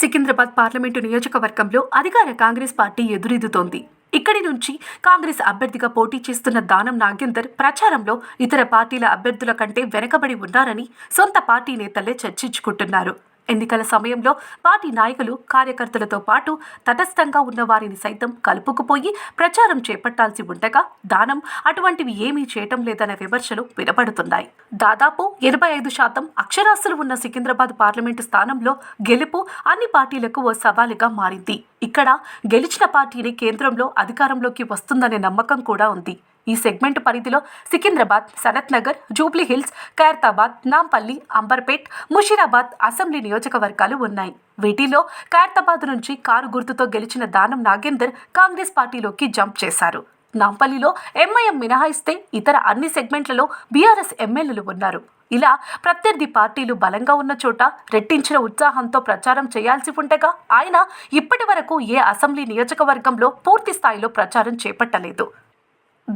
Secunderabad parliament నియోజకవర్గంలో అధికార Congress party ఎదురెదుతోంది. ఇక్కడి నుంచి కాంగ్రెస్ అభ్యర్థిగా పోటీ చేస్తున్న దానం నాగేందర్ ప్రచారంలో ఇతర పార్టీల అభ్యర్థుల కంటే వెనకబడి ఉన్నారని సొంత పార్టీ నేతలే చర్చించుకుంటున్నారు. ఎన్నికల సమయంలో పార్టీ నాయకులు కార్యకర్తలతో పాటు తటస్థంగా ఉన్న వారిని సైతం కలుపుకుపోయి ప్రచారం చేపట్టాల్సి ఉండగా దానం అటువంటివి ఏమీ చేయటం లేదనే విమర్శలు వినపడుతున్నాయి. దాదాపు ఎనభై ఐదు శాతం అక్షరాస్యులు ఉన్న సికింద్రాబాద్ పార్లమెంటు స్థానంలో గెలుపు అన్ని పార్టీలకు ఓ సవాలుగా మారింది. ఇక్కడ గెలిచిన పార్టీని కేంద్రంలో అధికారంలోకి వస్తుందనే నమ్మకం కూడా ఉంది. ఈ సెగ్మెంట్ పరిధిలో సికింద్రాబాద్ సనత్ నగర్ జూబ్లీ హిల్స్ ఖైరతాబాద్ నాంపల్లి అంబర్పేట్ ముషీరాబాద్ అసెంబ్లీ నియోజకవర్గాలు ఉన్నాయి. వీటిలో ఖైరతాబాద్ నుంచి కారు గుర్తుతో గెలిచిన దానం నాగేందర్ కాంగ్రెస్ పార్టీలోకి జంప్ చేశారు. నాంపల్లిలో ఎంఐఎం మినహాయిస్తే ఇతర అన్ని సెగ్మెంట్లలో బీఆర్ఎస్ ఎమ్మెల్యేలు ఉన్నారు. ఇలా ప్రత్యర్థి పార్టీలు బలంగా ఉన్న చోట రెట్టించిన ఉత్సాహంతో ప్రచారం చేయాల్సి ఉండగా ఆయన ఇప్పటి వరకు ఏ అసెంబ్లీ నియోజకవర్గంలో పూర్తి స్థాయిలో ప్రచారం చేపట్టలేదు.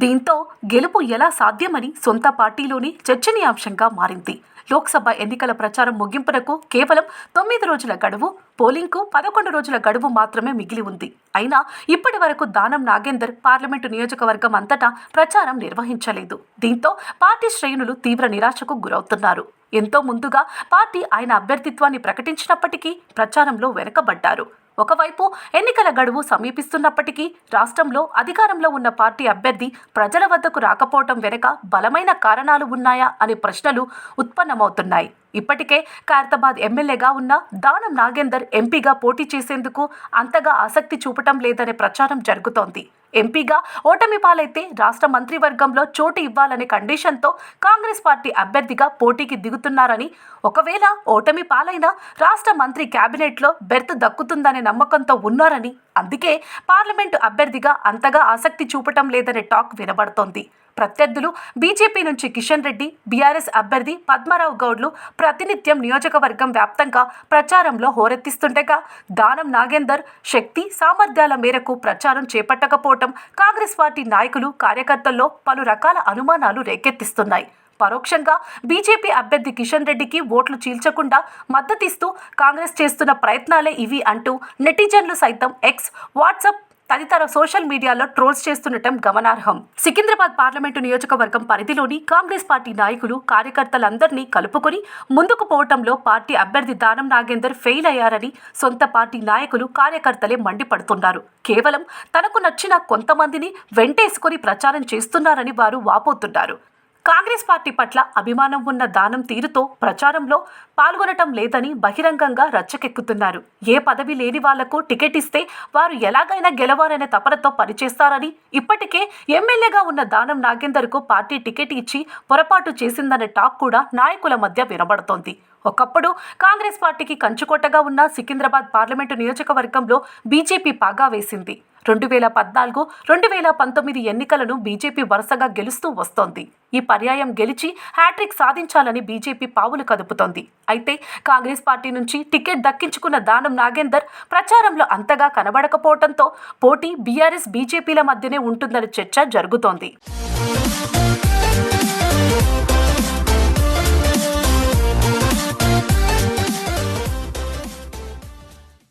దీంతో గెలుపు ఎలా సాధ్యమని సొంత పార్టీలోని చర్చనీయాంశంగా మారింది. లోక్సభ ఎన్నికల ప్రచారం ముగింపునకు కేవలం తొమ్మిది రోజుల గడువు పోలింగ్కు పదకొండు రోజుల గడువు మాత్రమే మిగిలి ఉంది. అయినా ఇప్పటి వరకు దానం నాగేందర్ పార్లమెంటు నియోజకవర్గం అంతటా ప్రచారం నిర్వహించలేదు. దీంతో పార్టీ శ్రేణులు తీవ్ర నిరాశకు గురవుతున్నారు. ఎంతో ముందుగా పార్టీ ఆయన అభ్యర్థిత్వాన్ని ప్రకటించినప్పటికీ ప్రచారంలో వెనకబడ్డారు. ఒకవైపు ఎన్నికల గడువు సమీపిస్తున్నప్పటికీ రాష్ట్రంలో అధికారంలో ఉన్న పార్టీ అభ్యర్థి ప్రజల వద్దకు రాకపోవటం వెనుక బలమైన కారణాలు ఉన్నాయా అనే ప్రశ్నలు ఉత్పన్నమవుతున్నాయి. ఇప్పటికే ఖైరతాబాద్ ఎమ్మెల్యేగా ఉన్న దానం నాగేందర్ ఎంపీగా పోటీ చేసేందుకు అంతగా ఆసక్తి చూపటం లేదనే ప్రచారం జరుగుతోంది. ఎంపీగా ఓటమి పాలైతే రాష్ట్ర మంత్రివర్గంలో చోటు ఇవ్వాలనే కండిషన్తో కాంగ్రెస్ పార్టీ అభ్యర్థిగా పోటీకి దిగుతున్నారని ఒకవేళ ఓటమి పాలైనా రాష్ట్ర మంత్రి కేబినెట్లో బెర్త్ దక్కుతుందనే నమ్మకంతో ఉన్నారని అందుకే పార్లమెంటు అభ్యర్థిగా అంతగా ఆసక్తి చూపటం లేదనే టాక్ వినబడుతోంది. ప్రత్యర్థులు బీజేపీ నుంచి కిషన్ రెడ్డి బీఆర్ఎస్ అభ్యర్థి పద్మారావు గౌడ్లు ప్రతినిత్యం నియోజకవర్గం వ్యాప్తంగా ప్రచారంలో హోరెత్తిస్తుండగా దానం నాగేందర్ శక్తి సామర్థ్యాల మేరకు ప్రచారం చేపట్టకపోవటం కాంగ్రెస్ పార్టీ నాయకులు కార్యకర్తల్లో పలు రకాల అనుమానాలు రేకెత్తిస్తున్నాయి. పరోక్షంగా బీజేపీ అభ్యర్థి కిషన్ రెడ్డికి ఓట్లు చీల్చకుండా మద్దతిస్తూ కాంగ్రెస్ చేస్తున్న ప్రయత్నాలే ఇవి అంటూ నెటిజన్లు సైతం ఎక్స్ వాట్సాప్ తదితర సోషల్ మీడియాలో ట్రోల్స్ చేస్తుండటం గమనార్హం. సికింద్రాబాద్ పార్లమెంటు నియోజకవర్గం పరిధిలోని కాంగ్రెస్ పార్టీ నాయకులు కార్యకర్తలందరినీ కలుపుకొని ముందుకు పోవటంలో పార్టీ అభ్యర్థి దానం నాగేందర్ ఫెయిల్ అయ్యారని సొంత పార్టీ నాయకులు కార్యకర్తలే మండిపడుతున్నారు. కేవలం తనకు నచ్చిన కొంతమందిని వెంటేసుకొని ప్రచారం చేస్తున్నారని వారు వాపోతున్నారు. కాంగ్రెస్ పార్టీ పట్ల అభిమానం ఉన్న దానం తీరుతో ప్రచారంలో పాల్గొనటం లేదని బహిరంగంగా రచ్చకెక్కుతున్నారు. ఏ పదవి లేని వాళ్ళకు టికెట్ ఇస్తే వారు ఎలాగైనా గెలవాలనే తపనతో పనిచేస్తారని ఇప్పటికే ఎమ్మెల్యేగా ఉన్న దానం నాగేందర్కు పార్టీ టికెట్ ఇచ్చి పొరపాటు చేసిందనే టాక్ కూడా నాయకుల మధ్య వినబడుతోంది. ఒకప్పుడు కాంగ్రెస్ పార్టీకి కంచుకోటగా ఉన్న సికింద్రాబాద్ పార్లమెంటు నియోజకవర్గంలో బీజేపీ పాగా వేసింది. రెండు వేల పద్నాలుగు రెండు వేల పంతొమ్మిది ఎన్నికలను బీజేపీ వరుసగా గెలుస్తూ వస్తోంది. ఈ పర్యాయం గెలిచి హ్యాట్రిక్ సాధించాలని బీజేపీ పావులు కదుపుతోంది. అయితే కాంగ్రెస్ పార్టీ నుంచి టికెట్ దక్కించుకున్న దానం నాగేందర్ ప్రచారంలో అంతగా కనబడకపోవడంతో పోటీ బీఆర్ఎస్ బీజేపీల మధ్యనే ఉంటుందనే చర్చ జరుగుతోంది.